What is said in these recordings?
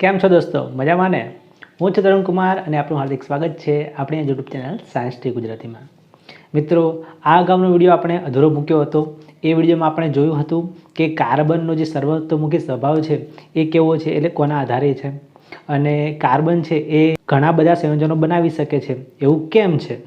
કેમ છો દોસ્તો? મજામાં ને? હું છું તરુણ કુમાર અને આપણું હાર્દિક સ્વાગત છે આપણી યુટ્યુબ ચેનલ સાયન્સ ટી ગુજરાતીમાં. મિત્રો, આ અગાઉનો વીડિયો આપણે અધૂરો મૂક્યો હતો. એ વિડીયોમાં આપણે જોયું હતું કે કાર્બનનો જે સર્વતોમુખી સ્વભાવ છે એ કેવો છે એટલે કોના આધારે છે. અને કાર્બન છે એ ઘણા બધા સંયોજનો બનાવી શકે છે. એવું કેમ છે?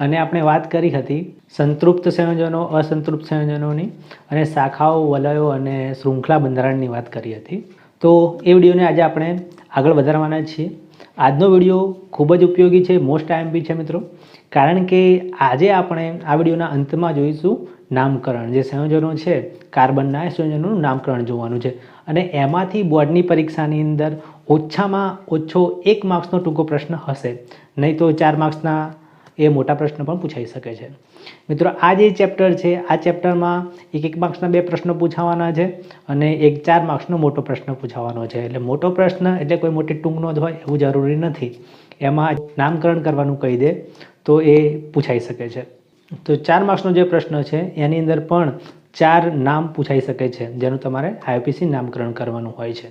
અને આપણે વાત કરી હતી સંતૃપ્ત સંયોજનો, અસંતૃપ્ત સંયોજનોની અને શાખાઓ, વલયો અને શૃંખલા બંધારણની વાત કરી હતી. તો એ વિડીયોને આજે આપણે આગળ વધારવાના છીએ. આજનો વીડિયો ખૂબ જ ઉપયોગી છે મોસ્ટ આઈએમપી છે મિત્રો. કારણ કે આજે આપણે આ વિડીયોના અંતમાં જોઈશું નામકરણ. જે સંયોજનો છે, કાર્બનના સંયોજનોનું નામકરણ જોવાનું છે. અને એમાંથી બોર્ડની પરીક્ષાની અંદર ઓછામાં ઓછો એક માર્ક્સનો ટૂંકો પ્રશ્ન હશે. નહીં તો ચાર માર્ક્સના એ મોટા પ્રશ્ન પણ પૂછાઈ શકે છે. મિત્રો, આ જે ચેપ્ટર છે, આ ચેપ્ટરમાં એક એક માર્ક્સના બે પ્રશ્નો પૂછાવાના છે અને એક ચાર માર્ક્સનો મોટો પ્રશ્ન પૂછાવાનો છે. એટલે મોટો પ્રશ્ન એટલે કોઈ મોટી ટૂંકનો જ હોય એવું જરૂરી નથી. એમાં નામકરણ કરવાનું કહી દે તો એ પૂછાઈ શકે છે. તો ચાર માર્ક્સનો જે પ્રશ્ન છે, એની અંદર પણ ચાર નામ પૂછાઈ શકે છે, જેનું તમારે આઈપીસી નામકરણ કરવાનું હોય છે.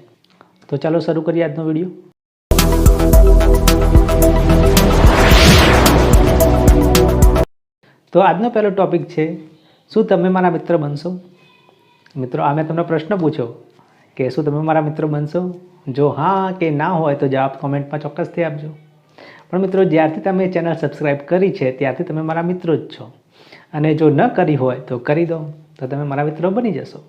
તો ચાલો શરૂ કરીએ આજનો વીડિયો. તો આજનો પહેલો ટોપિક છે, શું તમે મારા મિત્ર બનશો? મિત્રો, આ મેં તમને પ્રશ્ન પૂછ્યો કે શું તમે મારા મિત્ર બનશો? જો હા કે ના હોય તો જવાબ કોમેન્ટમાં ચોક્કસથી આપજો. પણ મિત્રો, જ્યારથી તમે ચેનલ સબસ્ક્રાઈબ કરી છે, ત્યારથી તમે મારા મિત્રો જ છો. અને જો ન કરી હોય તો કરી દો, તો તમે મારા મિત્રો બની જશો.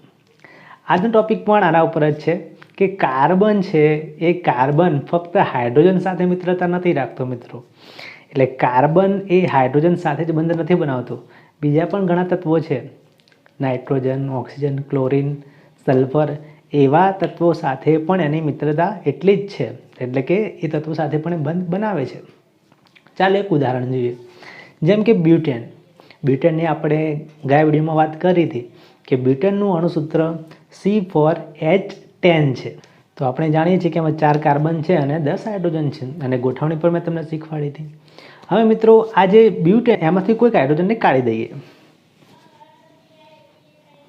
આજનો ટોપિક પણ આના ઉપર જ છે કે કાર્બન છે, એ કાર્બન ફક્ત હાઇડ્રોજન સાથે મિત્રતા નથી રાખતો મિત્રો. એટલે કાર્બન એ હાઇડ્રોજન સાથે જ બંધ નથી બનાવતું. બીજા પણ ઘણા તત્વો છે. નાઇટ્રોજન, ઓક્સિજન, ક્લોરિન, સલ્ફર એવા તત્વો સાથે પણ એની મિત્રતા એટલી જ છે. એટલે કે એ તત્વો સાથે પણ બંધ બનાવે છે. ચાલો એક ઉદાહરણ જોઈએ. જેમ કે બ્યુટેન. બ્યુટેનની આપણે ગયા વિડીયોમાં વાત કરી હતી કે બ્યુટેનનું અણુસૂત્ર સી ફોર એચ ટેન છે. તો આપણે જાણીએ છીએ કે એમાં ચાર કાર્બન છે અને દસ હાઇડ્રોજન છે અને ગોઠવણી પણ મેં તમને શીખવાડી હતી. હવે મિત્રો, આ જે બ્યુટેન, એમાંથી કોઈક હાઇડ્રોજનને કાઢી દઈએ.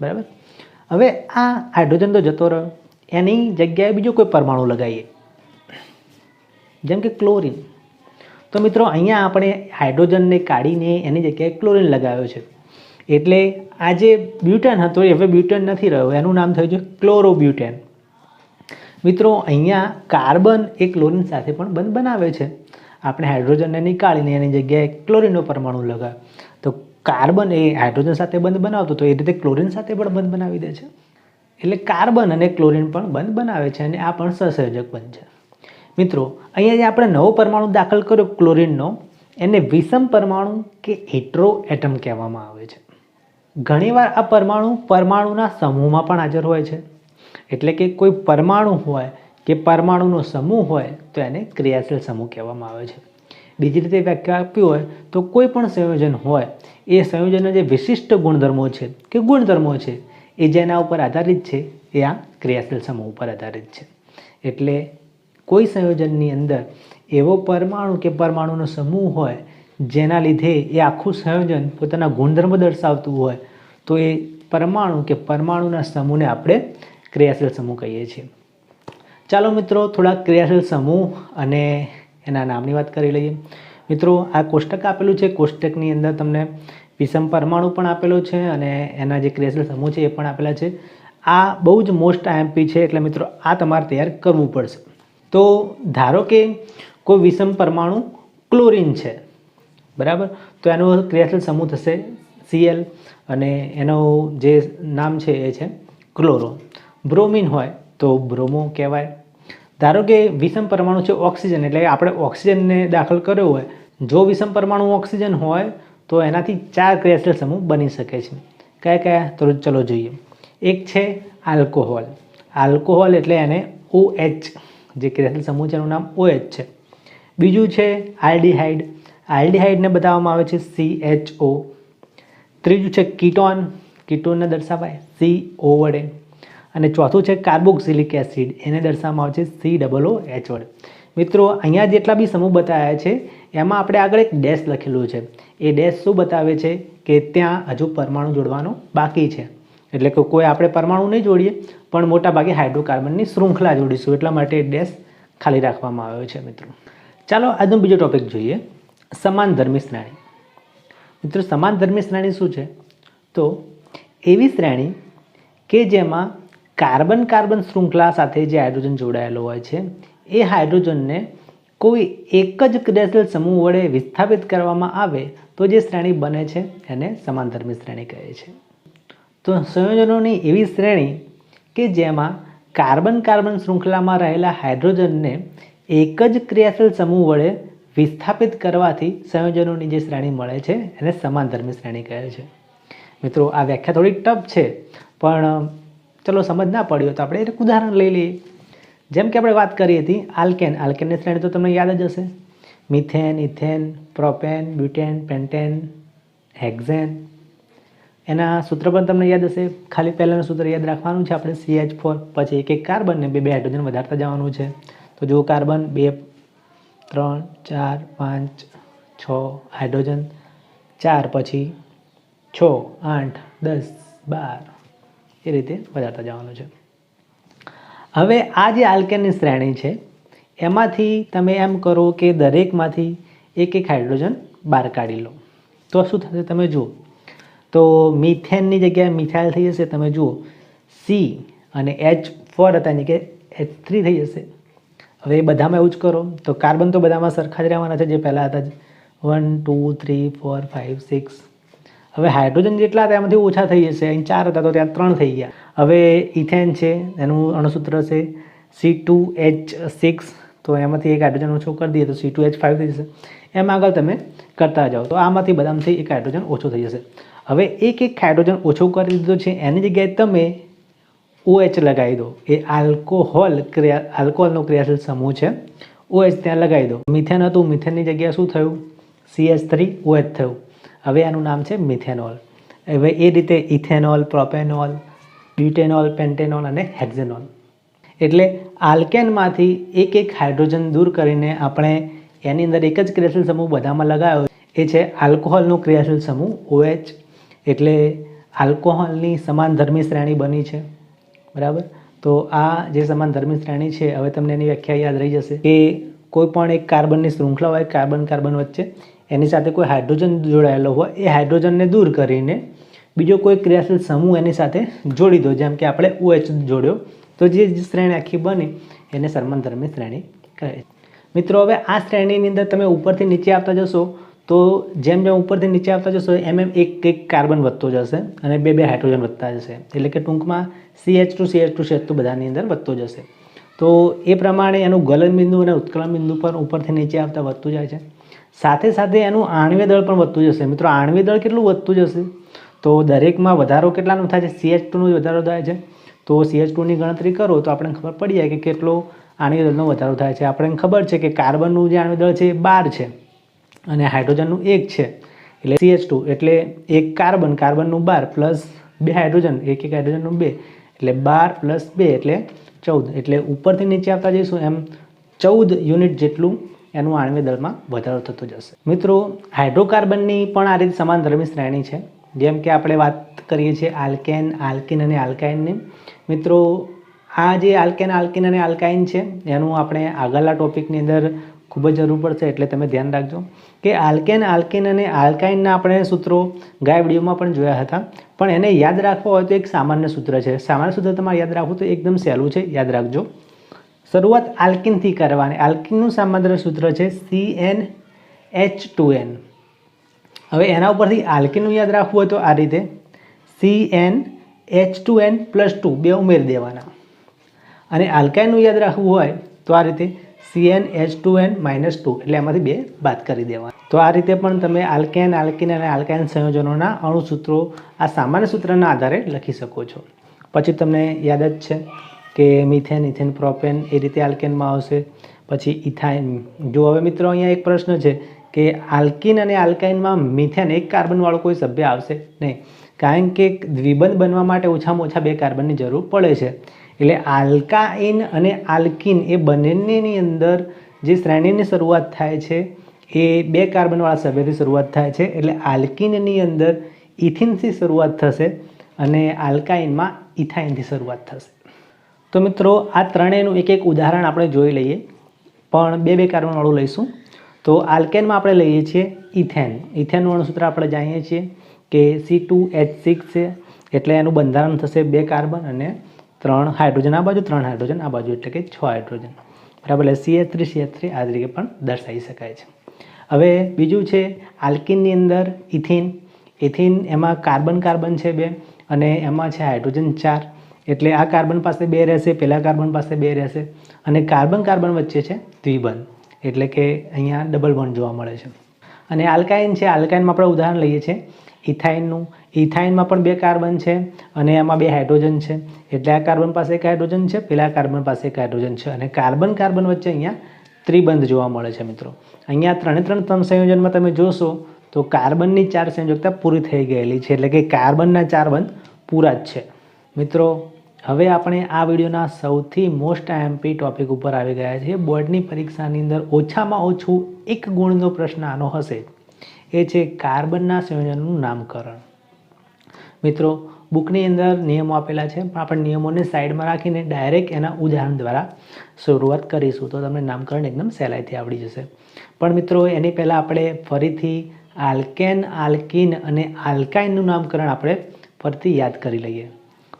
બરાબર? હવે આ હાઇડ્રોજન તો જતો રહ્યો. એની જગ્યાએ બીજો કોઈ પરમાણુ લગાવીએ જેમ કે ક્લોરિન. તો મિત્રો, અહીંયા આપણે હાઇડ્રોજનને કાઢીને એની જગ્યાએ ક્લોરિન લગાવ્યો છે. એટલે આ જે બ્યુટેન હતો એ હવે બ્યુટેન નથી રહ્યો. એનું નામ થયું છે ક્લોરોબ્યુટેન. મિત્રો, અહીંયા કાર્બન એ ક્લોરિન સાથે પણ બંધ બનાવે છે. આપણે હાઇડ્રોજનને નીકાળીને એની જગ્યાએ ક્લોરિનનો પરમાણુ લગાવે. તો કાર્બન એ હાઇડ્રોજન સાથે બંધ બનાવતો તો એ રીતે ક્લોરિન સાથે પણ બંધ બનાવી દે છે. એટલે કાર્બન અને ક્લોરિન પણ બંધ બનાવે છે અને આ પણ સહસંયોજક બંધ છે. મિત્રો, અહીંયા જે આપણે નવો પરમાણુ દાખલ કર્યો, ક્લોરિનનો, એને વિષમ પરમાણુ કે હેટ્રો એટમ કહેવામાં આવે છે. ઘણીવાર આ પરમાણુ પરમાણુના સમૂહમાં પણ હાજર હોય છે. એટલે કે કોઈ પરમાણુ હોય કે પરમાણુનો સમૂહ હોય તો એને ક્રિયાશીલ સમૂહ કહેવામાં આવે છે. બીજી રીતે વ્યાખ્યા આપી હોય તો કોઈ પણ સંયોજન હોય, એ સંયોજનના જે વિશિષ્ટ ગુણધર્મો છે કે ગુણધર્મો છે, એ જેના ઉપર આધારિત છે, એ આ ક્રિયાશીલ સમૂહ ઉપર આધારિત છે. એટલે કોઈ સંયોજનની અંદર એવો પરમાણુ કે પરમાણુનો સમૂહ હોય, જેના લીધે એ આખું સંયોજન પોતાના ગુણધર્મ દર્શાવતું હોય, તો એ પરમાણુ કે પરમાણુના સમૂહને આપણે ક્રિયાશીલ સમૂહ કહીએ છીએ. ચાલો મિત્રો થોડા ક્રિયાશીલ સમૂહ અને એના નામની વાત કરી લઈએ. મિત્રો, આ કોષ્ટક આપેલું છે. કોષ્ટકની અંદર તમને વિષમ પરમાણુ પણ આપેલો છે અને એના જે ક્રિયાશીલ સમૂહ છે એ પણ આપેલા છે. આ બહુ જ મોસ્ટ આઈએમપી છે એટલે મિત્રો, આ તમારે તૈયાર કરવું પડશે. તો ધારો કે કોઈ વિષમ પરમાણુ ક્લોરિન છે, બરાબર? તો એનો ક્રિયાશીલ સમૂહ થશે સીએલ અને એનો જે નામ છે એ છે ક્લોરો. બ્રોમિન હોય તો બ્રોમો કહેવાય. ધારો કે વિષમ પરમાણુ છે ઓક્સિજન, એટલે આપણે ઓક્સિજનને દાખલ કર્યો હોય, જો વિષમ પરમાણુ ઓક્સિજન હોય, તો એનાથી ચાર ક્રિયાશીલ સમૂહ બની શકે છે. કયા કયા? તો ચલો જોઈએ. એક છે આલ્કોહોલ. આલ્કોહોલ એટલે એને ઓ જે ક્રિયાશીલ સમૂહ છે એનું નામ ઓ છે. બીજું છે આલ્ડીહાઇડ. આલ્ડીહાઇડને બતાવવામાં આવે છે સી એચ ઓ ત્રીજું છે કીટોન. કીટોનને દર્શાવાય સી ઓ વડે. અને ચોથું છે કાર્બોક્સિલિક એસિડ. એને દર્શાવવામાં આવે છે સી ડબલ ઓ એચ વડ મિત્રો, અહીંયા જેટલા બી સમૂહ બતાવ્યા છે, એમાં આપણે આગળ એક ડેશ લખેલું છે. એ ડેશ શું બતાવે છે? કે ત્યાં હજુ પરમાણુ જોડવાનો બાકી છે. એટલે કે કોઈ આપણે પરમાણુ નહીં જોડીએ, પણ મોટાભાગે હાઇડ્રોકાર્બનની શૃંખલા જોડીશું. એટલા માટે ડેશ ખાલી રાખવામાં આવ્યો છે, મિત્રો. ચાલો, આજનો બીજો ટોપિક જોઈએ. સમાન ધર્મી શ્રેણી. મિત્રો, સમાન ધર્મી શ્રેણી શું છે? તો એવી શ્રેણી કે જેમાં કાર્બન કાર્બન શૃંખલા સાથે જે હાઇડ્રોજન જોડાયેલો હોય છે, એ હાઇડ્રોજનને કોઈ એક જ ક્રિયાશીલ સમૂહ વડે વિસ્થાપિત કરવામાં આવે તો જે શ્રેણી બને છે, એને સમાનધર્મી શ્રેણી કહે છે. તો સંયોજનોની એવી શ્રેણી કે જેમાં કાર્બન કાર્બન શૃંખલામાં રહેલા હાઇડ્રોજનને એક જ ક્રિયાશીલ સમૂહ વડે વિસ્થાપિત કરવાથી સંયોજનોની જે શ્રેણી મળે છે, એને સમાનધર્મી શ્રેણી કહે છે. મિત્રો, આ વ્યાખ્યા થોડી ટફ છે, પણ ચલો સમજ ના પડ્યો તો આપણે એક ઉદાહરણ લઈ લઈએ. જેમ કે આપણે વાત કરી હતી આલ્કેન. આલ્કેનની શ્રેણી તો તમને યાદ જ હશે. Methane, ethane, propane, butane, pentane, hexane. એના સૂત્ર પણ તમને યાદ હશે. ખાલી પહેલાંનું સૂત્ર યાદ રાખવાનું છે આપણે. સી એચ ફોર પછી એક એક કાર્બનને બે બે હાઇડ્રોજન વધારતા જવાનું છે. તો જો કાર્બન બે, ત્રણ, ચાર, પાંચ, છ હાઇડ્રોજન. ચાર પછી છ, આઠ, દસ, બાર. એ રીતે વધારતા જવાનું છે. હવે આ જે આલ્કેનની શ્રેણી છે, એમાંથી તમે એમ કરો કે દરેકમાંથી એક એક હાઇડ્રોજન બહાર કાઢી લો. તો શું થશે તમે જુઓ. તો મિથેનની જગ્યાએ મિથાઇલ થઈ જશે, તમે જુઓ. સી અને એચ ફોર હતા, એની કે એચ થ્રી થઈ જશે. હવે એ બધામાં એવું જ કરો. તો કાર્બન તો બધામાં સરખા જ રહેવાના છે, જે પહેલાં હતા જ. One two three four five six હવે હાઇડ્રોજન જેટલા હતા એમાંથી ઓછા થઈ જશે. અહીં ચાર હતા તો ત્યાં ત્રણ થઈ ગયા. હવે ઇથેન છે, એનું અણુસૂત્ર છે સી ટુ એચ સિક્સ તો એમાંથી એક હાઇડ્રોજન ઓછો કરી દઈએ તો સી ટુ એચ ફાઇવ થઈ જશે. એમ આગળ તમે કરતા જાઓ. તો આમાંથી બધામાંથી એક હાઇડ્રોજન ઓછો થઈ જશે. હવે એક એક હાઇડ્રોજન ઓછો કરી દીધો છે, એની જગ્યાએ તમે ઓએચ લગાવી દો. એ આલ્કોહોલ ક્રિયા આલ્કોહોલનો ક્રિયાશીલ સમૂહ છે. ઓએચ ત્યાં લગાવી દો. મિથેન હતું, મિથેનની જગ્યાએ શું થયું? સીએચ થ્રી ઓએચ થયું. હવે આનું નામ છે મિથેનોલ. હવે એ રીતે ઇથેનોલ, પ્રોપેનોલ, બ્યુટેનોલ, પેન્ટેનોલ અને હેક્ઝેનોલ. એટલે આલ્કેનમાંથી એક એક હાઇડ્રોજન દૂર કરીને આપણે એની અંદર એક જ ક્રિયાશીલ સમૂહ બધામાં લગાવ્યો એ છે આલ્કોહોલનો ક્રિયાશીલ સમૂહ ઓએચ. એટલે આલ્કોહોલની સમાન ધર્મી શ્રેણી બની છે. બરાબર? તો આ જે સમાન ધર્મી શ્રેણી છે, હવે તમને એની વ્યાખ્યા યાદ રહી જશે કે કોઈ પણ એક કાર્બનની શૃંખલા હોય, કાર્બન કાર્બન વચ્ચે એની સાથે કોઈ હાઇડ્રોજન જોડાયેલો હોય, એ હાઇડ્રોજનને દૂર કરીને બીજો કોઈ ક્રિયાશીલ સમૂહ એની સાથે જોડી દો. જેમ કે આપણે ઓએચ જોડ્યો, તો જે શ્રેણી આખી બની, એને સમાનધર્મી શ્રેણી કહે છે. મિત્રો, હવે આ શ્રેણીની અંદર તમે ઉપરથી નીચે આવતા જશો, તો જેમ જેમ ઉપરથી નીચે આવતા જશો, એમ એમ એક એક કાર્બન વધતો જશે અને બે બે હાઇડ્રોજન વધતા જશે. એટલે કે ટૂંકમાં C H two C H two C H two બધાની અંદર વધતો જશે. તો એ પ્રમાણે એનું ગલન બિંદુ અને ઉત્કલન બિંદુ પર ઉપરથી નીચે આવતા વધતું જાય છે. સાથે સાથે એનું આણવે દળ પણ વધતું જશે. મિત્રો, આણ્વીય દળ કેટલું વધતું જશે? તો દરેકમાં વધારો કેટલાનો થાય છે? સી એચ ટુનો વધારો થાય છે. તો સી એચ ટુની ગણતરી કરો તો આપણને ખબર પડી જાય કે કેટલો આણ્વીય દળનો વધારો થાય છે. આપણને ખબર છે કે કાર્બનનું જે આણ્વીય દળ છે એ બાર છે અને હાઇડ્રોજનનું એક છે. એટલે સી એચ ટુ એટલે એક કાર્બન, કાર્બનનું બાર પ્લસ બે હાઇડ્રોજન, એક એક હાઇડ્રોજનનું બે. એટલે બાર પ્લસ બે એટલે ચૌદ. એટલે ઉપરથી નીચે આવતા જઈશું એમ ચૌદ યુનિટ જેટલું એનું આણ્વીય દળમાં વધારો થતો જશે. મિત્રો, હાઇડ્રોકાર્બનની પણ આ રીતે સમાન ધર્મી શ્રેણી છે. જેમ કે આપણે વાત કરીએ છીએ આલ્કેન, આલ્કિન અને આલ્કાઇનની. મિત્રો, આ જે આલ્કેન, આલ્કિન અને આલ્કાઇન છે, એનું આપણે આગળના ટોપિકની અંદર ખૂબ જ જરૂર પડશે, એટલે તમે ધ્યાન રાખજો. કે આલ્કેન, આલ્કિન અને આલ્કાઇનના આપણે સૂત્રો ગયા વિડીયોમાં પણ જોયા હતા. પણ એને યાદ રાખવા હોય તો એક સામાન્ય સૂત્ર છે. સામાન્ય સૂત્ર તમારે યાદ રાખવું તો એકદમ સહેલું છે. યાદ રાખજો. શરૂઆત આલ્કિનથી કરવાની. આલ્કિનનું સામાન્ય સૂત્ર છે C N H two N હવે એના ઉપરથી આલ્કિનનું યાદ રાખવું હોય તો આ રીતે C N H two N plus two બે ઉમેરી દેવાના. અને આલ્કાઇનનું યાદ રાખવું હોય તો આ રીતે C N H two N minus two એટલે એમાંથી બે બાદ કરી દેવા તો આ રીતે પણ તમે આલ્કેન, આલ્કિન અને આલ્કાઇન સંયોજનોના અણુસૂત્રો આ સામાન્ય સૂત્રના આધારે લખી શકો છો. પછી તમને યાદ જ છે કે મિથેન, ઇથેન, પ્રોપેન એ રીતે આલ્કેનમાં આવશે. પછી ઇથાઇન. જો હવે મિત્રો અહીંયા એક પ્રશ્ન છે કે આલ્કિન અને આલ્કાઇનમાં મિથેન એક કાર્બનવાળો કોઈ સભ્ય આવશે? નહીં. કારણ કે દ્વિબંધ બનવા માટે ઓછામાં ઓછા બે કાર્બનની જરૂર પડે છે. એટલે આલ્કાઇન અને આલ્કિન એ બંનેની અંદર જે શ્રેણીની શરૂઆત થાય છે, એ બે કાર્બનવાળા સભ્યથી શરૂઆત થાય છે. એટલે આલ્કિનની અંદર ઇથિનથી શરૂઆત થશે અને આલ્કાઇનમાં ઇથાઇનથી શરૂઆત થશે. તો મિત્રો, આ ત્રણેયનું એક એક ઉદાહરણ આપણે જોઈ લઈએ. પણ બે બે કાર્બનવાળું લઈશું. તો આલ્કેનમાં આપણે લઈએ છીએ ઇથેન. ઇથેનનું અણુસૂત્ર આપણે જાણીએ છીએ કે સી ટુ એચ સિક્સ છે, એટલે એનું બંધારણ થશે બે કાર્બન અને ત્રણ હાઇડ્રોજન. આ બાજુ ત્રણ હાઇડ્રોજન, આ બાજુ એટલે કે છ હાઇડ્રોજન. બરાબર, એટલે C H three C H three આ તરીકે પણ દર્શાવી શકાય છે. હવે બીજું છે આલ્કિનની અંદર ઇથિન. ઇથિન એમાં કાર્બન કાર્બન છે બે અને એમાં છે હાઇડ્રોજન ચાર. એટલે આ કાર્બન પાસે બે રહેશે, પેલા કાર્બન પાસે બે રહેશે અને કાર્બન કાર્બન વચ્ચે છે દ્વિબંધ એટલે કે અહીંયા ડબલ બંધ જોવા મળે છે. અને આલ્કાઇન છે આલ્કાઇનમાં આપણે ઉદાહરણ લઈએ છીએ. ઇથાઇનનું, ઇથાઇનમાં પણ બે કાર્બન છે અને એમાં બે હાઇડ્રોજન છે. એટલે આ કાર્બન પાસે એક હાઇડ્રોજન છે, પેલા કાર્બન પાસે એક હાઇડ્રોજન છે. અને કાર્બન કાર્બન વચ્ચે અહીંયા ત્રિબંધ જોવા મળે છે મિત્રો. અહીંયા ત્રણે ત્રણ ત્રણ સંયોજનમાં તમે જોશો તો કાર્બનની ચાર સંયોજકતા પૂરી થઈ ગયેલી છે. એટલે કે કાર્બનના ચાર બંધ પૂરા જ છે. મિત્રો હવે આપણે આ વિડીયોના સૌથી મોસ્ટ આઈએમપી ટોપિક ઉપર આવી ગયા છીએ. બોર્ડની પરીક્ષાની અંદર ઓછામાં ઓછું એક ગુણનો પ્રશ્ન આનો હશે. એ છે કાર્બનના સંયોજનનું નામકરણ. મિત્રો, બુકની અંદર નિયમો આપેલા છે. પણ આપણે નિયમોને સાઈડમાં રાખીને ડાયરેક્ટ એના ઉદાહરણ દ્વારા શરૂઆત કરીશું. તો તમને નામકરણ એકદમ સહેલાઈથી આવડી જશે. પણ મિત્રો, એની પહેલાં આપણે ફરીથી આલ્કેન, આલ્કિન અને આલ્કાઇનનું નામકરણ આપણે ફરીથી યાદ કરી લઈએ.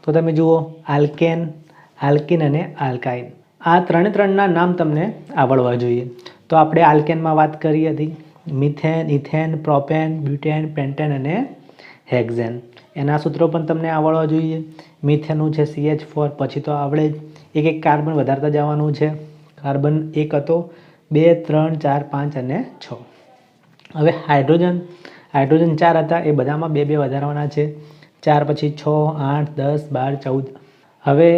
તો તમે જુઓ, આલ્કેન, આલ્કિન અને આલ્કાઇન. આ ત્રણે ત્રણના નામ તમને આવડવા જોઈએ. તો આપણે આલ્કેનમાં વાત કરી હતી. Methane, ethane, propane, butane, pentane અને હેક્ઝેન. એના સૂત્રો પણ તમને આવડવા જોઈએ. મિથેનનું છે સી એચ ફોર પછી તો આવડે જ. એક એક કાર્બન વધારતા જવાનું છે. કાર્બન એક હતો. બે, ત્રણ, ચાર, પાંચ અને છ. હવે હાઇડ્રોજન. હાઇડ્રોજન ચાર હતા. એ બધામાં બે બે વધારવાના છે. ચાર પછી છ, આઠ, દસ, બાર, ચૌદ. હવે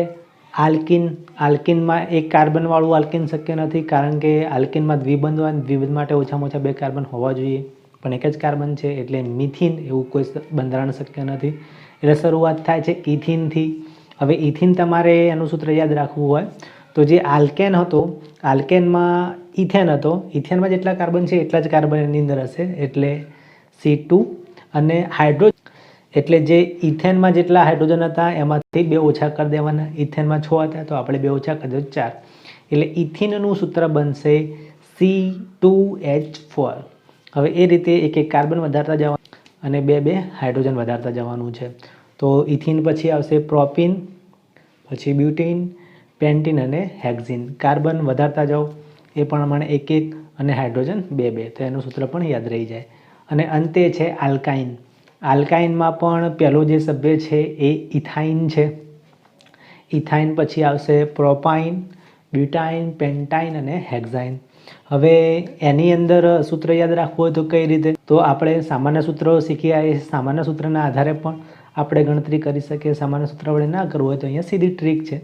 આલ્કિન, આલ્કિનમાં એક કાર્બનવાળું આલ્કિન શક્ય નથી કારણ કે આલ્કિનમાં દ્વિબંધ હોય દ્વિબંધ માટે ઓછામાં ઓછા બે કાર્બન હોવા જોઈએ. પણ એક જ કાર્બન છે એટલે મિથિન એવું કોઈ બંધારણ શક્ય નથી. એટલે શરૂઆત થાય છે ઇથિનથી. હવે ઇથિન તમારે એનું સૂત્ર યાદ રાખવું હોય તો જે આલ્કેન હતો, આલ્કેનમાં ઇથેન હતો. ઇથેનમાં જેટલા કાર્બન છે એટલા જ કાર્બન એની અંદર હશે. એટલે સી ટુ અને હાઇડ્રો એટલે જે ઇથેનમાં જેટલા હાઇડ્રોજન હતા, એમાંથી બે ઓછા કરી દેવાના. ઇથેનમાં છ હતા, તો આપણે બે ઓછા કરી દો ચાર. એટલે ઇથિનનું સૂત્ર બનશે સી ટુ એચ ફોર હવે એ રીતે એક એક કાર્બન વધારતા જવાનું અને બે બે હાઇડ્રોજન વધારતા જવાનું છે. તો ઇથિન પછી આવશે પ્રોપિન, પછી બ્યુટીન, પેન્ટીન અને હેક્ઝિન. કાર્બન વધારતા જાઓ, એ પ્રમાણે એક એક અને હાઇડ્રોજન બે બે. તો એનું સૂત્ર પણ યાદ રહી જાય. અને અંતે છે આલ્કાઇન. આલ્કાઇનમાં પણ પહેલો જે સભ્ય છે એ ઇથાઇન છે. ઇથાઇન પછી આવશે પ્રોપાઇન, બ્યુટાઇન, પેન્ટાઇન અને હેક્ઝાઇન. હવે એની અંદર સૂત્ર યાદ રાખવું હોય તો કઈ રીતે? તો આપણે સામાન્ય સૂત્રો શીખી આવીએ સામાન્ય સૂત્રના આધારે પણ આપણે ગણતરી કરી શકીએ. સામાન્ય સૂત્ર વડે ના કરવું હોય તો અહીંયા સીધી ટ્રીક છે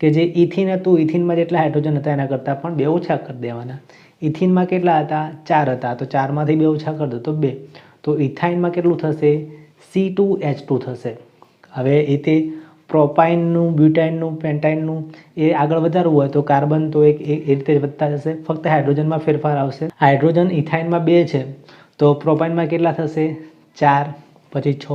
કે જે ઇથિન હતું, ઇથિનમાં જેટલા હાઇડ્રોજન હતા એના કરતાં પણ બે ઓછા કરી દેવાના. ઇથિનમાં કેટલા હતા? ચાર હતા. તો ચારમાંથી બે ઓછા કરી દો તો બે. તો ઇથાઇનમાં કેટલું થશે? સી ટુ એચ ટુ થશે. હવે એ તે પ્રોપાઇનનું, બ્યુટાઇનનું, પેન્ટાઇનનું એ આગળ વધારવું હોય તો કાર્બન તો એક એ રીતે વધતા જશે. ફક્ત હાઇડ્રોજનમાં ફેરફાર આવશે. હાઇડ્રોજન ઇથાઇનમાં બે છે. તો પ્રોપાઇનમાં કેટલા થશે? ચાર, પછી છ,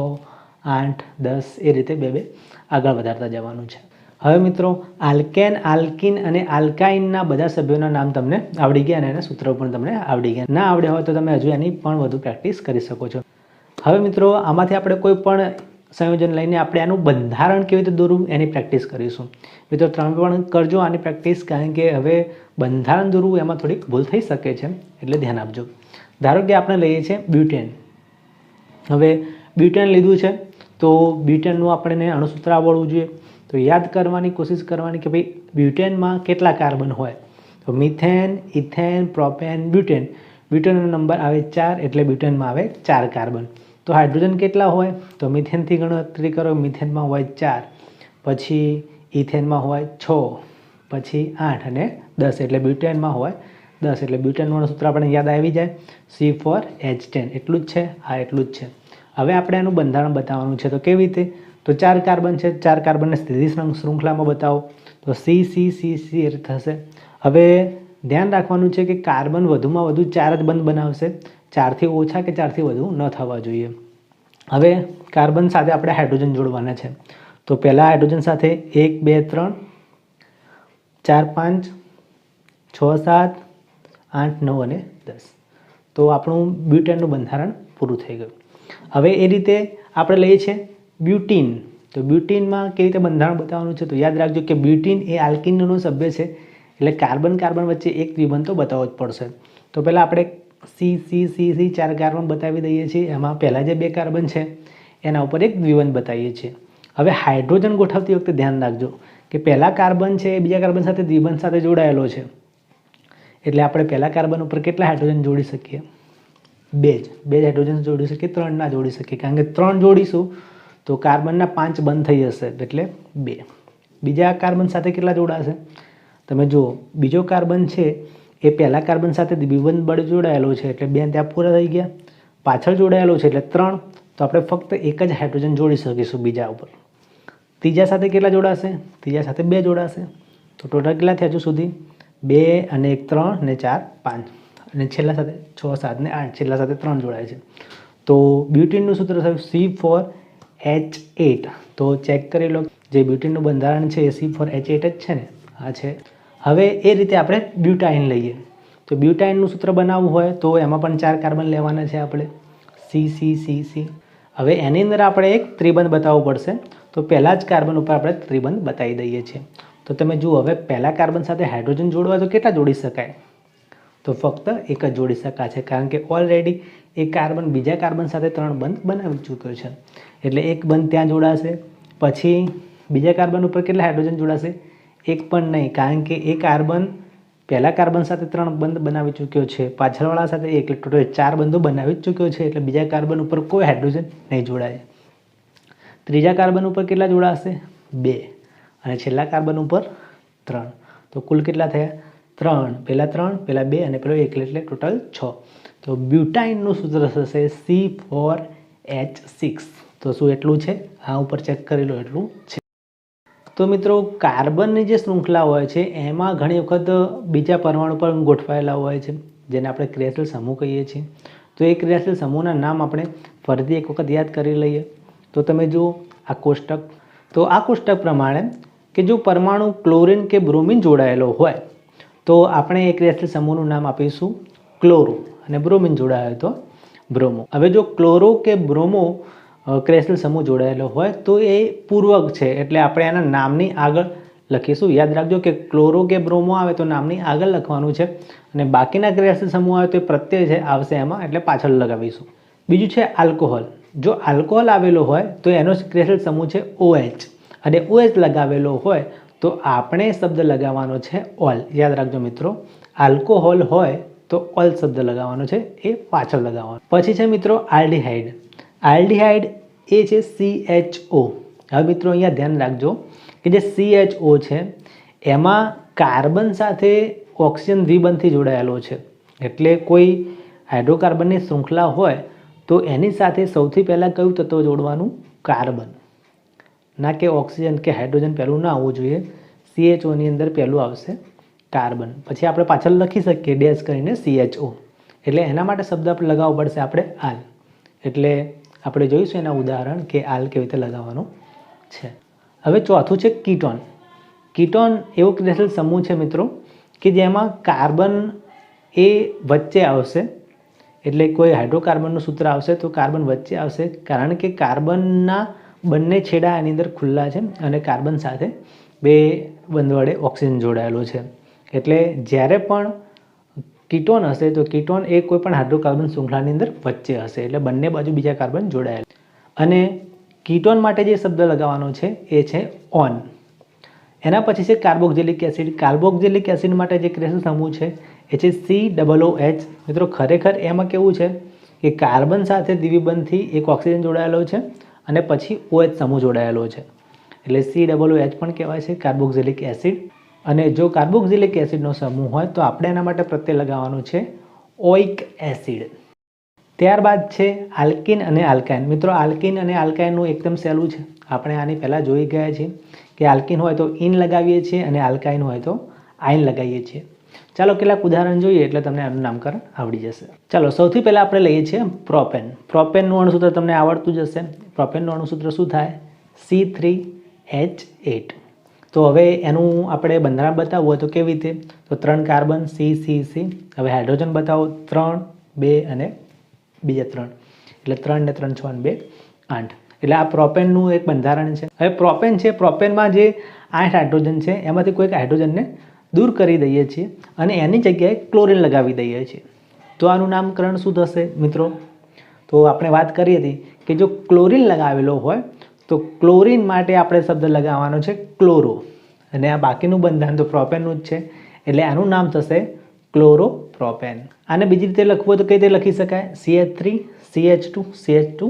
આઠ, દસ, એ રીતે બે બે આગળ વધારતા જવાનું છે. હવે મિત્રો, આલ્કેન, આલ્કિન અને આલ્કાઇનના બધા સભ્યોના નામ તમને આવડી ગયા અને એના સૂત્રો પણ તમને આવડી ગયા. ના આવડ્યા હોય તો તમે હજુ એની પણ વધુ પ્રેક્ટિસ કરી શકો છો. હવે મિત્રો, આમાંથી આપણે કોઈ પણ સંયોજન લઈને આપણે આનું બંધારણ કેવી રીતે દોરવું એની પ્રેક્ટિસ કરીશું. મિત્રો, તમે પણ કરજો આની પ્રેક્ટિસ, કારણ કે હવે બંધારણ દોરવું એમાં થોડીક ભૂલ થઈ શકે છે, એટલે ધ્યાન આપજો. ધારો કે આપણે લઈએ છીએ બ્યુટેન. હવે બ્યુટેન લીધું છે, તો બ્યુટેનનું આપણને અણુસૂત્ર આવડવું જોઈએ. તો યાદ કરવાની કોશિશ કરવાની કે ભાઈ બ્યુટેનમાં કેટલા કાર્બન હોય? તો મિથેન, ઇથેન, પ્રોપેન, બ્યુટેન. બ્યુટેનનો નંબર આવે ચાર એટલે બ્યુટેનમાં આવે ચાર કાર્બન. તો હાઇડ્રોજન કેટલા હોય? તો મિથેનથી ગણતરી કરો, મિથેનમાં હોય ચાર. પછી ઇથેનમાં હોય છ. પછી આઠ અને દસ એટલે બ્યુટેનમાં હોય દસ એટલે બ્યુટેનનું સૂત્ર આપણે યાદ આવી જાય. C four H ten. એટલું જ છે? આ એટલું જ છે. હવે આપણે એનું બંધારણ બતાવવાનું છે. તો કેવી રીતે? તો ચાર કાર્બન છે, ચાર કાર્બનને સ્થિતિ શૃંખલામાં બતાવો. તો સી સી સી સી થશે. હવે ધ્યાન રાખવાનું છે કે કાર્બન વધુમાં વધુ ચાર જ બંધ બનાવશે. ચારથી ઓછા કે ચારથી વધુ ન થવા જોઈએ. હવે કાર્બન સાથે આપણે હાઇડ્રોજન જોડવાના છે. તો પહેલાં હાઇડ્રોજન સાથે એક, બે, ત્રણ, ચાર, પાંચ, છ, સાત, આઠ, નવ અને દસ. તો આપણું બ્યુટેનનું બંધારણ પૂરું થઈ ગયું. હવે એ રીતે આપણે લઈએ છીએ. બ્યુટીન. તો બ્યુટીનમાં કેવી રીતે બંધારણ બતાવવાનું છે તો યાદ રાખજો કે બ્યુટીન એ આલ્કિનનો સભ્ય છે. એટલે કાર્બન કાર્બન વચ્ચે એક દ્વિબંધ તો બતાવવો જ પડશે. તો પહેલાં આપણે સી સી સી સી ચાર કાર્બન બતાવી દઈએ છીએ. એમાં પહેલાં જે બે કાર્બન છે, એના ઉપર એક દ્વિબંધ બતાવીએ છીએ. હવે હાઇડ્રોજન ગોઠવતી વખતે ધ્યાન રાખજો કે પહેલાં કાર્બન છે એ બીજા કાર્બન સાથે દ્વિબંધ સાથે જોડાયેલો છે. એટલે આપણે પહેલાં કાર્બન ઉપર કેટલા હાઇડ્રોજન જોડી શકીએ? બે જ. બે જ હાઇડ્રોજન જોડી શકીએ, ત્રણ ના જોડી શકીએ. કારણ કે ત્રણ જોડીશું તો કાર્બનના પાંચ બંધ થઈ જશે એટલે બે. બીજા કાર્બન સાથે કેટલા જોડાશે? તમે જુઓ, બીજો કાર્બન છે, એ પહેલા કાર્બન સાથે દ્વિબંધ બળ જોડાયેલો છે, એટલે બે ત્યાં પૂરા થઈ ગયા. પાછળ જોડાયેલો છે, એટલે ત્રણ. તો આપણે ફક્ત એક જ હાઇડ્રોજન જોડી શકીશું બીજા ઉપર. ત્રીજા સાથે કેટલા જોડાશે? ત્રીજા સાથે બે જોડાશે. તો ટોટલ કેટલા થયા હજુ સુધી? બે અને એક ત્રણ ને ચાર પાંચ. અને છેલ્લા સાથે છ, સાત ને આઠ. છેલ્લા સાથે ત્રણ જોડાય છે. તો બ્યુટીનનું સૂત્ર થયું સી ફોર એચ એટ તો ચેક કરી લો. જે બ્યુટીનનું બંધારણ છે એ સી ફોર એચ એટ જ છે ને? આ છે. હવે એ રીતે આપણે બ્યુટાઇન લઈએ. તો બ્યુટાઇનનું સૂત્ર બનાવવું હોય તો એમાં પણ ચાર કાર્બન લેવાના છે આપણે. સી સી સી સી હવે એની અંદર આપણે એક ત્રિબંધ બતાવવું પડશે. તો પહેલાં જ કાર્બન ઉપર આપણે ત્રિબંધ બતાવી દઈએ છીએ. તો તમે જુઓ, હવે પહેલાં કાર્બન સાથે હાઇડ્રોજન જોડવા તો કેટલા જોડી શકાય? તો ફક્ત એક જ જોડી શકાશે કારણ કે ઓલરેડી એ કાર્બન બીજા કાર્બન સાથે ત્રણ બંધ બનાવી ચૂક્યો છે. એટલે એક બંધ ત્યાં જોડાશે. પછી બીજા કાર્બન ઉપર કેટલા હાઇડ્રોજન જોડાશે? એક પણ નહીં, કારણ કે એ કાર્બન પહેલાં કાર્બન સાથે ત્રણ બંધ બનાવી ચૂક્યો છે. પાછળવાળા સાથે એક ટોટલ ચાર બંધો બનાવી ચૂક્યો છે, એટલે બીજા કાર્બન ઉપર કોઈ હાઇડ્રોજન નહીં જોડાય. ત્રીજા કાર્બન ઉપર કેટલા જોડાશે? બે. અને છેલ્લા કાર્બન ઉપર ત્રણ. તો કુલ કેટલા થયા? ત્રણ. પહેલાં ત્રણ, પહેલાં બે અને પેલો એક એટલે ટોટલ છ. તો બ્યુટાઇનનું સૂત્ર થશે સી ફોર એચ સિક્સ. તો શું એટલું છે? આ ઉપર ચેક કરી લો એટલું છે. તો મિત્રો, કાર્બનની જે શૃંખલા હોય છે, એમાં ઘણી વખત બીજા પરમાણુ પર ગોઠવાયેલા હોય છે, જેને આપણે ક્રિયાશીલ સમૂહ કહીએ છીએ. તો એ ક્રિયાશીલ સમૂહના નામ આપણે ફરીથી એક વખત યાદ કરી લઈએ. તો તમે જુઓ, આ કોષ્ટક. તો આ કોષ્ટક પ્રમાણે કે જો પરમાણુ ક્લોરિન કે બ્રોમિન જોડાયેલો હોય, તો આપણે એ ક્રિયાશીલ સમૂહનું નામ આપીશું ક્લોરો. અને બ્રોમિન જોડાયેલો તો બ્રોમો. હવે જો ક્લોરો કે બ્રોમો ક્રિયાશીલ સમૂહ જોડાયેલો હોય તો એ પૂર્વક છે. એટલે આપણે એના નામની આગળ લખીશું. યાદ રાખજો કે ક્લોરો કે બ્રોમો આવે તો નામની આગળ લખવાનું છે. અને બાકીના ક્રિયાશીલ સમૂહ આવે તો એ પ્રત્યય છે, આવશે એમાં. એટલે પાછળ લગાવીશું. બીજું છે આલ્કોહોલ. જો આલ્કોહોલ આવેલો હોય તો એનો ક્રિયાશીલ સમૂહ છે ઓએચ. અને ઓએચ લગાવેલો હોય તો આપણે શબ્દ લગાવવાનો છે ઓલ. યાદ રાખજો મિત્રો. આલ્કોહોલ હોય તો ઓલ શબ્દ લગાવવાનો છે. એ પાછળ લગાવવાનો. પછી છે મિત્રો આલ્ડીહાઇડ. આલ્ડીહાઇડ એ છે સી એચ ઓ હવે મિત્રો અહીંયા ધ્યાન રાખજો કે જે સી એચ ઓ છે, એમાં કાર્બન સાથે ઓક્સિજન દ્વિબંધથી જોડાયેલો છે. એટલે કોઈ હાઇડ્રોકાર્બનની શૃંખલા હોય તો એની સાથે સૌથી પહેલાં કયું તત્વ જોડવાનું? કાર્બન. ના કે ઓક્સિજન કે હાઇડ્રોજન પહેલું ના આવવું જોઈએ. સીએચઓની અંદર પહેલું આવશે કાર્બન. પછી આપણે પાછળ લખી શકીએ ડેશ કરીને સીએચઓ એટલે એના માટે શબ્દ આપણે લગાવવો પડશે આપણે આલ એટલે આપણે જોઈશું એના ઉદાહરણ કે આલ કેવી રીતે લગાવવાનું છે. હવે ચોથું છે કીટોન. કીટોન એવો ક્રિયાશીલ સમૂહ છે મિત્રો કે જેમાં કાર્બન એ વચ્ચે આવશે, એટલે કોઈ હાઇડ્રોકાર્બનનું સૂત્ર આવશે તો કાર્બન વચ્ચે આવશે, કારણ કે કાર્બનના બંને છેડા એની અંદર ખુલ્લા છે અને કાર્બન સાથે બે બંધ વડે ઓક્સિજન જોડાયેલો છે. એટલે જ્યારે પણ કીટોન હશે, તો કીટોન એ કોઈ પણ હાઇડ્રોકાર્બન શૃંખલાની અંદર વચ્ચે હશે, એટલે બંને બાજુ બીજા કાર્બન જોડાયેલા અને કીટોન માટે જે શબ્દ લગાવવાનો છે, એ છે ઓન. એના પછી છે કાર્બોક્ઝેલિક એસિડ. કાર્બોક્ઝેલિક એસિડ માટે જે ક્રેશન સમૂહ છે, એ છે સી ડબલ ઓ એચ મિત્રો, ખરેખર એમાં કેવું છે કે કાર્બન સાથે દ્વિબંધથી એક ઓક્સિજન જોડાયેલો છે અને પછી ઓએચ સમૂહ જોડાયેલો છે. એટલે સી ડબલ ઓ એચ પણ કહેવાય છે કાર્બોક્ઝેલિક એસિડ. અને જો કાર્બોક્સિલિક એસિડનો સમૂહ હોય તો આપણે એના માટે પ્રત્યે લગાવવાનું છે ઓઇક એસિડ. ત્યારબાદ છે આલ્કિન અને આલ્કાઇન. મિત્રો, આલ્કિન અને આલ્કાઇનનું એકદમ સહેલું છે. આપણે આની પહેલાં જોઈ ગયા છીએ કે આલ્કિન હોય તો ઇન લગાવીએ છીએ અને આલ્કાઇન હોય તો આઇન લગાવીએ છીએ. ચાલો કેટલાક ઉદાહરણ જોઈએ એટલે તમને આનું નામકરણ આવડી જશે. ચાલો, સૌથી પહેલાં આપણે લઈએ છીએ પ્રોપેન. પ્રોપેનનું અણુસૂત્ર તમને આવડતું જ હશે. પ્રોપેનનું અણુસૂત્ર શું થાય? C three H eight. તો હવે એનું આપણે બંધારણ બતાવવું હોય તો કેવી રીતે? તો ત્રણ કાર્બન સી સી સી હવે હાઇડ્રોજન બતાવો. ત્રણ, બે અને બીજા ત્રણ. એટલે ત્રણ ને ત્રણ છ અને બે, આઠ. એટલે આ પ્રોપેનનું એક બંધારણ છે. હવે પ્રોપેન છે, પ્રોપેનમાં જે આઠ હાઇડ્રોજન છે, એમાંથી કોઈક હાઇડ્રોજનને દૂર કરી દઈએ છીએ અને એની જગ્યાએ ક્લોરિન લગાવી દઈએ છીએ. તો આનું નામકરણ શું થશે મિત્રો? તો આપણે વાત કરી હતી કે જો ક્લોરીન લગાવેલો હોય તો ક્લોરીન માટે આપણે શબ્દ લગાવવાનો છે ક્લોરો. અને આ બાકીનું બંધારણ તો પ્રોપેનનું જ છે. એટલે આનું નામ થશે ક્લોરો પ્રોપેન આને બીજી રીતે લખવું હોય તો કઈ રીતે લખી શકાય? C H three C H two C H two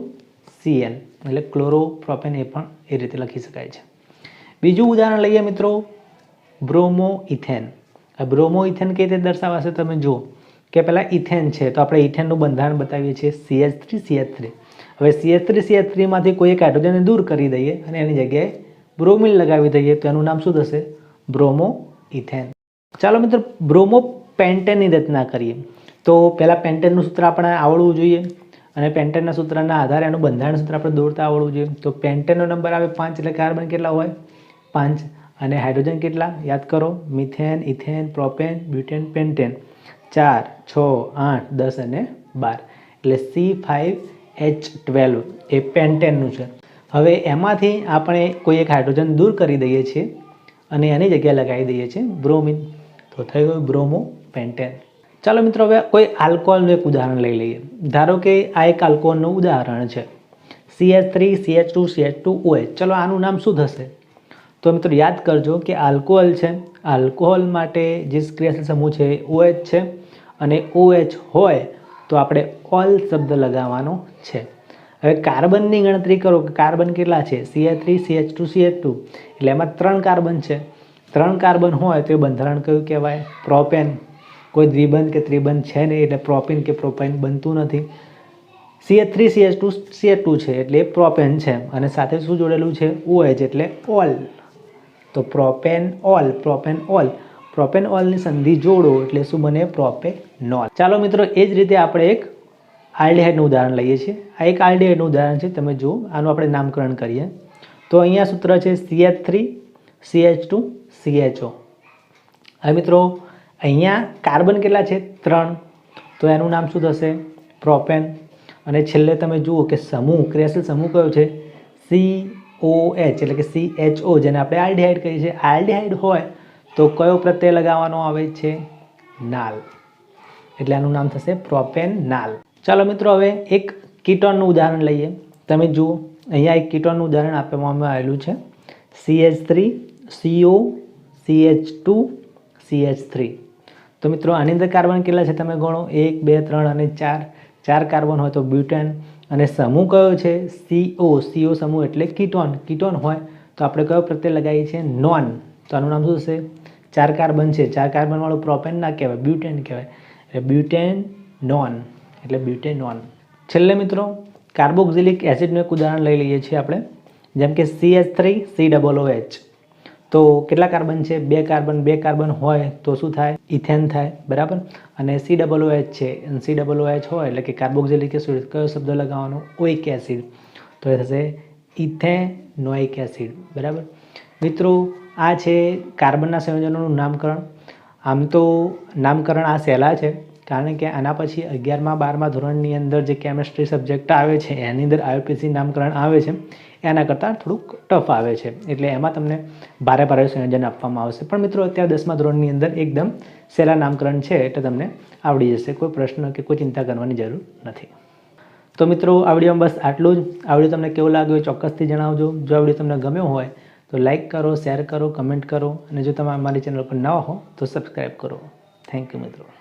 C N એટલે ક્લોરો પ્રોપેન એ પણ એ રીતે લખી શકાય છે. બીજું ઉદાહરણ લઈએ મિત્રો. બ્રોમો ઇથેન આ બ્રોમો ઇથેન કઈ રીતે દર્શાવાશે તમે જુઓ કે પહેલાં ઇથેન છે. તો આપણે ઇથેનનું બંધારણ બતાવીએ છીએ C H three C H three હવે C H three C H થ્રીમાંથી કોઈ એક હાઇડ્રોજનને દૂર કરી દઈએ અને એની જગ્યાએ બ્રોમિન લગાવી દઈએ તો એનું નામ શું થશે? બ્રોમો ઇથેન ચાલો મિત્રો બ્રોમો પેન્ટેનની રચના કરીએ. તો પહેલાં પેન્ટેનનું સૂત્ર આપણે આવડવું જોઈએ અને પેન્ટેનના સૂત્રના આધારે એનું બંધારણ સૂત્ર આપણે દોરતા આવડવું જોઈએ. તો પેન્ટેનનો નંબર આવે પાંચ એટલે કાર્બન કેટલા હોય? પાંચ. અને હાઇડ્રોજન કેટલા? યાદ કરો methane ethane propane butane pentane ચાર, છ, આઠ, દસ અને બાર. એટલે સી ફાઇવ એચ ટ્વેલ્વ એ પેન્ટેનનું છે. હવે એમાંથી આપણે કોઈ એક હાઇડ્રોજન દૂર કરી દઈએ છીએ અને એની જગ્યાએ લગાવી દઈએ છીએ બ્રોમિન તો થઈ ગયું બ્રોમો પેન્ટેન ચાલો મિત્રો, હવે કોઈ આલ્કોહોલનું એક ઉદાહરણ લઈ લઈએ. ધારો કે આ એક આલ્કોહોલનું ઉદાહરણ છે. C H three C H two C H two O H ચલો આનું નામ શું થશે? તો મિત્રો, યાદ કરજો કે આલ્કોહોલ છે આલ્કોહોલ માટે જે ક્રિયાશીલ સમૂહ છે ઓએચ છે અને ઓએચ હોય તો આપણે ઓલ શબ્દ લગાવવાનો છે. હવે કાર્બનની ગણતરી કરો કે કાર્બન કેટલા છે? C A three C H two C H two એટલે એમાં ત્રણ કાર્બન છે. ત્રણ કાર્બન હોય તો એ બંધારણ કયું કહેવાય? પ્રોપેન. કોઈ દ્વિબંધ કે ત્રિબંધ છે નહીં, એટલે પ્રોપિન કે પ્રોપાઇન બનતું નથી. C A three C H two C H two છે, એટલે એ પ્રોપેન છે. અને સાથે શું જોડેલું છે? ઓએચ એટલે ઓલ. તો propane ol propane ol. Propane ઓલની સંધિ જોડો એટલે શું બને? પ્રોપેનોલ. ચાલો મિત્રો, એ જ રીતે આપણે એક આલ્ડિહાઇડનું ઉદાહરણ લઈએ છીએ. આ એક આલ્ડિહાઇડનું ઉદાહરણ છે, તમે જુઓ, આનું આપણે નામકરણ કરીએ. તો અહીંયા સૂત્ર છે C H three C H two C H O હવે મિત્રો, અહીંયા કાર્બન કેટલા છે? ત્રણ. તો એનું નામ શું થશે? પ્રોપેન. અને છેલ્લે તમે જુઓ કે સમૂહ, ક્રિયાશીલ સમૂહ કયો છે? સી ઓ એચ એટલે કે સી એચ ઓ જેને આપણે આલ્ડિહાઇડ કહીએ છીએ. આલ્ડિહાઇડ હોય તો કયો પ્રત્યય લગાવવાનો આવે છે? નાલ. એટલે આનું નામ થશે પ્રોપેન નાલ. ચાલો મિત્રો હવે એક કીટોનનું ઉદાહરણ લઈએ. તમે જુઓ, અહીંયા એક કીટોનનું ઉદાહરણ આપવામાં આવેલું છે. C H three C O C H two C H three તો મિત્રો, આની અંદર કાર્બન કેટલા છે તમે ગણો? એક, બે, ત્રણ અને ચાર. ચાર કાર્બન હોય તો બ્યુટેન. અને સમૂહ કયો છે? સીઓ સીઓ સમૂહ એટલે કીટોન. કીટોન હોય તો આપણે કયો પ્રત્યે લગાવીએ છીએ? નોન. તો આનું નામ શું છે ચાર કાર્બન છે. ચાર કાર્બનવાળું પ્રોપેન ના કહેવાય, બ્યુટેન કહેવાય. એટલે બ્યુટેન, નોન. એટલે બ્યુટેનોન છેલ્લે મિત્રો કાર્બોક્સિલિક એસિડનું એક ઉદાહરણ લઈ લઈએ છીએ આપણે, જેમ કે C H three C double O H તો કેટલા કાર્બન છે? બે કાર્બન બે કાર્બન હોય તો શું થાય? ઇથેન થાય, બરાબર? અને સી ડબલ ઓ એચ છે સી ડબલ ઓ એચ હોય એટલે કે કાર્બોક્સિલિક એસિડ કયો શબ્દ લગાવવાનો? ઓઇક એસિડ તો એ થશે ઇથેનોઇક એસિડ બરાબર? મિત્રો, આ છે કાર્બનના સંયોજનોનું નામકરણ. આમ તો નામકરણ આ સહેલા છે. કારણ કે આના પછી અગિયારમાં, બારમા ધોરણની અંદર જે કેમેસ્ટ્રી સબ્જેક્ટ આવે છે, એની અંદર આઈઓપીસી નામકરણ આવે છે, એના કરતાં થોડુંક ટફ આવે છે. એટલે એમાં તમને ભારે ભારે સંયોજન આપવામાં આવશે. પણ મિત્રો, અત્યારે દસમા ધોરણની અંદર એકદમ સહેલા નામકરણ છે, એટલે તમને આવડી જશે. કોઈ પ્રશ્ન કે કોઈ ચિંતા કરવાની જરૂર નથી. તો મિત્રો, આ વિડીયોમાં બસ આટલું જ. આ વીડિયો તમને કેવો લાગ્યો ચોક્કસથી જણાવજો. જો આ વીડિયો તમને ગમ્યો હોય, તો લાઇક કરો શેર કરો કમેન્ટ કરો. અને જો તમે અમારી ચેનલ પર નવા હો, તો સબસ્ક્રાઈબ કરો. થેન્ક યુ મિત્રો.